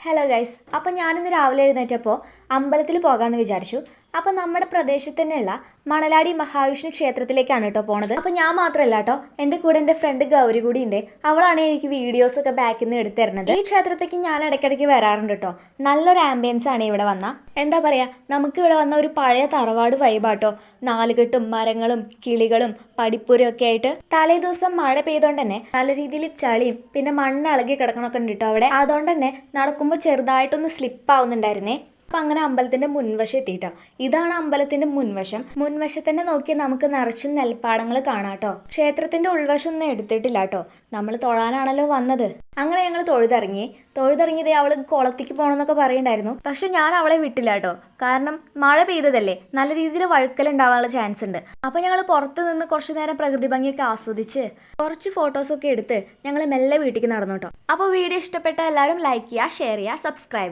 Hello guys അപ്പോൾ ഞാനിന്ന് രാവിലെ എഴുന്നേറ്റപ്പോൾ അമ്പലത്തിൽ പോകാമെന്ന് വിചാരിച്ചു. അപ്പോൾ നമ്മുടെ പ്രദേശത്ത് തന്നെയുള്ള മണലാടി മഹാവിഷ്ണു ക്ഷേത്രത്തിലേക്കാണ് കേട്ടോ പോണത്. അപ്പോൾ ഞാൻ മാത്രമല്ല കേട്ടോ എന്റെ കൂടെ എന്റെ ഫ്രണ്ട് ഗൗരി കൂടി ഉണ്ട് അവളാണ് എനിക്ക് വീഡിയോസ് ഒക്കെ ബാക്കിൽ നിന്ന് എടുത്തു തരുന്നത്. ഈ ക്ഷേത്രത്തേക്ക് ഞാൻ ഇടയ്ക്കിടയ്ക്ക് വരാറുണ്ട് കേട്ടോ. നല്ലൊരു ആംബിയൻസ് ആണ് ഇവിടെ വന്ന. എന്താ പറയുക നമുക്ക് ഇവിടെ വന്ന ഒരു പഴയ തറവാട് വൈബാട്ടോ നാലുകെട്ടും മരങ്ങളും കിളികളും പടിപ്പുരയും ഒക്കെ ആയിട്ട്. തലേ ദിവസം മഴ പെയ്തോണ്ട് തന്നെ നല്ല രീതിയിൽ ചളിയും പിന്നെ മണ്ണ് ഇളകി കിടക്കണമൊക്കെ ഉണ്ട് കേട്ടോ അവിടെ. അതുകൊണ്ട് തന്നെ നടക്കുമ്പോൾ ചെറുതായിട്ടൊന്ന് സ്ലിപ്പ് ആവുന്നുണ്ടായിരുന്നേ. അപ്പൊ അങ്ങനെ അമ്പലത്തിന്റെ മുൻവശം എത്തിയിട്ടോ. ഇതാണ് അമ്പലത്തിന്റെ മുൻവശം. മുൻവശത്തന്നെ നോക്കി നമുക്ക് നിറച്ചു നെൽപ്പാടങ്ങൾ കാണാട്ടോ ക്ഷേത്രത്തിന്റെ ഉൾവശം ഒന്നും എടുത്തിട്ടില്ല കേട്ടോ. നമ്മൾ തൊഴാനാണല്ലോ വന്നത്. അങ്ങനെ ഞങ്ങൾ തൊഴുതിറങ്ങി. തൊഴുതിറങ്ങിയത് അവൾ കുളത്തേക്ക് പോകണമെന്നൊക്കെ പറയണ്ടായിരുന്നു. പക്ഷെ ഞാൻ അവളെ വിട്ടില്ല കേട്ടോ. കാരണം മഴ പെയ്തതല്ലേ. നല്ല രീതിയിൽ വഴുക്കലുണ്ടാവാനുള്ള ചാൻസ് ഉണ്ട്. അപ്പൊ ഞങ്ങൾ പുറത്ത് നിന്ന് കുറച്ചു നേരം പ്രകൃതി ഭംഗിയൊക്കെ ആസ്വദിച്ച് കുറച്ച് ഫോട്ടോസൊക്കെ എടുത്ത് ഞങ്ങൾ മെല്ലെ വീട്ടിലേക്ക് നടന്നു കേട്ടോ. അപ്പോൾ വീഡിയോ ഇഷ്ടപ്പെട്ട എല്ലാവരും ലൈക്ക് ചെയ്യുക ഷെയർ ചെയ്യുക സബ്സ്ക്രൈബ്